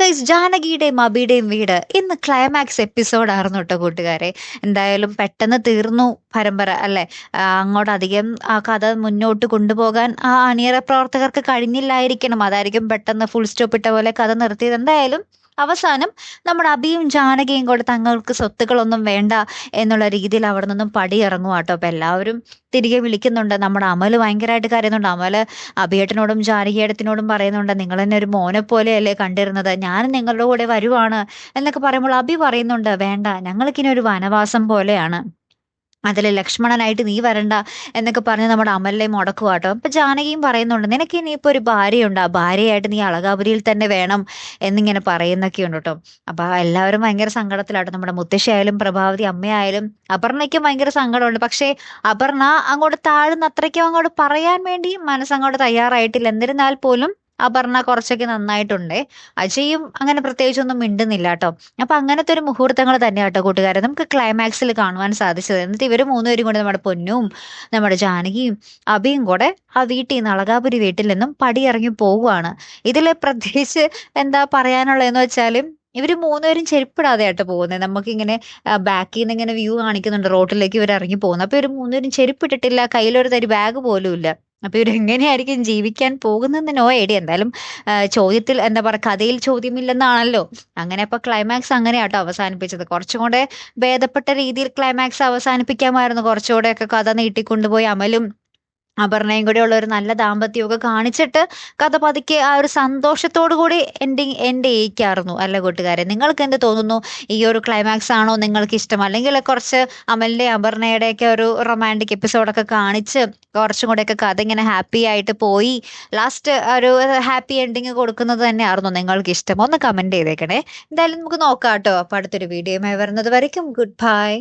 Guys ജാനകിയുടെയും അബിയുടെയും വീട് ഇന്ന് climax episode ആയിരുന്നു കേട്ടോ കൂട്ടുകാരെ. എന്തായാലും പെട്ടെന്ന് തീർന്നു പരമ്പര അല്ലേ? അങ്ങോട്ട് അധികം ആ കഥ മുന്നോട്ട് കൊണ്ടുപോകാൻ ആ അണിയറ പ്രവർത്തകർക്ക് കഴിഞ്ഞില്ലായിരിക്കണം. അതായിരിക്കും പെട്ടെന്ന് ഫുൾ സ്റ്റോപ്പ് ഇട്ട പോലെ കഥ നിർത്തിയത്. എന്തായാലും അവസാനം നമ്മുടെ അബിയും ജാനകിയും കൂടെ തങ്ങൾക്ക് സ്വത്തുക്കളൊന്നും വേണ്ട എന്നുള്ള രീതിയിൽ അവിടെ നിന്നും പടിയിറങ്ങും കേട്ടോ. അപ്പം എല്ലാവരും തിരികെ വിളിക്കുന്നുണ്ട്. നമ്മുടെ അമൽ ഭയങ്കരമായിട്ട് കരയുന്നുണ്ട്. അമൽ അഭിയേട്ടനോടും ജാനകിയേട്ടത്തിനോടും പറയുന്നുണ്ട് നിങ്ങൾ എന്നെ ഒരു മോനെ പോലെയല്ലേ കണ്ടിരുന്നത്? ഞാൻ നിങ്ങളുടെ കൂടെ വരുവാണ് എന്നൊക്കെ പറയുമ്പോൾ അഭി പറയുന്നുണ്ട് വേണ്ട ഞങ്ങൾക്കിനി ഒരു വനവാസം പോലെയാണ്. അതിൽ ലക്ഷ്മണനായിട്ട് നീ വരണ്ട എന്നൊക്കെ പറഞ്ഞ് നമ്മുടെ അമലിനെ മുടക്കുക കേട്ടോ അപ്പൊ ജാനകിയും പറയുന്നുണ്ട് നിനക്ക് ഇനിയിപ്പോ ഒരു ഭാര്യയുണ്ട്. ആ ഭാര്യയായിട്ട് നീ അളകാപുരിയിൽ തന്നെ വേണം എന്നിങ്ങനെ പറയുന്നൊക്കെ ഉണ്ട് കേട്ടോ അപ്പൊ എല്ലാവരും ഭയങ്കര സങ്കടത്തിലാട്ടോ. നമ്മുടെ മുത്തശ്ശിയായാലും പ്രഭാവതി അമ്മയായാലും അപർണയ്ക്കും ഭയങ്കര സങ്കടമുണ്ട്. പക്ഷേ അപർണ അങ്ങോട്ട് താഴ്ന്ന് അത്രയ്ക്കും അങ്ങോട്ട് പറയാൻ വേണ്ടി മനസ്സങ്ങോട്ട് തയ്യാറായിട്ടില്ല. എന്നിരുന്നാൽ പോലും അപർണ കുറച്ചൊക്കെ നന്നായിട്ടുണ്ട്. അജയും അങ്ങനെ പ്രത്യേകിച്ചൊന്നും മിണ്ടുന്നില്ല കേട്ടോ. അപ്പൊ അങ്ങനത്തെ ഒരു മുഹൂർത്തങ്ങൾ തന്നെ കേട്ടോ കൂട്ടുകാരെ. നമുക്ക് ക്ലൈമാക്സിൽ കാണുവാൻ സാധിച്ചത്. എന്നിട്ട് ഇവർ മൂന്നുപേരും കൂടെ നമ്മുടെ പൊന്നും നമ്മുടെ ജാനകിയും അബിയും കൂടെ ആ വീട്ടിൽ നിന്ന് അളകാപുരി വീട്ടിൽ നിന്നും പടിയിറങ്ങി പോവുകയാണ്. ഇതിൽ പ്രത്യേകിച്ച് എന്താ പറയാനുള്ളതെന്ന് വെച്ചാലും ഇവർ മൂന്നുപേരും ചെരുപ്പിടാതെ ആയിട്ട് പോകുന്നത് നമുക്കിങ്ങനെ ബാക്കിൽ നിന്ന് ഇങ്ങനെ വ്യൂ കാണിക്കുന്നുണ്ട്. റോട്ടിലേക്ക് ഇവർ ഇറങ്ങി പോകുന്നത് അപ്പൊ ഇവർ മൂന്നുപേരും ചെരുപ്പിട്ടിട്ടില്ല. കയ്യിലൊരു തരി ബാഗ് പോലും ഇല്ല അപ്പൊ ഇവർ എങ്ങനെയായിരിക്കും ജീവിക്കാൻ പോകുന്നതെന്ന് ഐഡിയ എന്തായാലും ചോദ്യത്തിൽ എന്താ പറയുക കഥയിൽ ചോദ്യമില്ലെന്നാണല്ലോ. അങ്ങനെ അപ്പൊ ക്ലൈമാക്സ് അങ്ങനെയാട്ടോ അവസാനിപ്പിച്ചത്. കുറച്ചും കൂടെ ഭേദപ്പെട്ട രീതിയിൽ ക്ലൈമാക്സ് അവസാനിപ്പിക്കാമായിരുന്നു. കുറച്ചുകൂടെ ഒക്കെ കഥ നീട്ടിക്കൊണ്ടുപോയി അമലും അപർണയും കൂടെ ഉള്ള ഒരു നല്ല ദാമ്പത്യമൊക്കെ കാണിച്ചിട്ട് കഥ പതുക്കെ ആ ഒരു സന്തോഷത്തോടു കൂടി എൻഡിങ് എൻഡ് ചെയ്യിക്കാറുന്നു അല്ല കൂട്ടുകാരെ നിങ്ങൾക്ക് എന്ത് തോന്നുന്നു? ഈ ഒരു ക്ലൈമാക്സ് ആണോ നിങ്ങൾക്ക് ഇഷ്ടം? അല്ലെങ്കിൽ കുറച്ച് അമലിന്റെ അപർണയുടെ ഒക്കെ ഒരു റൊമാന്റിക് എപ്പിസോഡൊക്കെ കാണിച്ച് കുറച്ചും കൂടെയൊക്കെ കഥ ഇങ്ങനെ ഹാപ്പി ആയിട്ട് പോയി. ലാസ്റ്റ് ഒരു ഹാപ്പി എൻഡിങ് കൊടുക്കുന്നത് തന്നെ തന്നെയായിരുന്നു നിങ്ങൾക്ക് ഇഷ്ടം. ഒന്ന് കമന്റ് ചെയ്തേക്കണേ. എന്തായാലും നമുക്ക് നോക്കാം കേട്ടോ. അപ്പൊ അടുത്തൊരു വീഡിയോയുമായി വരുന്നത് വരയ്ക്കും. Good bye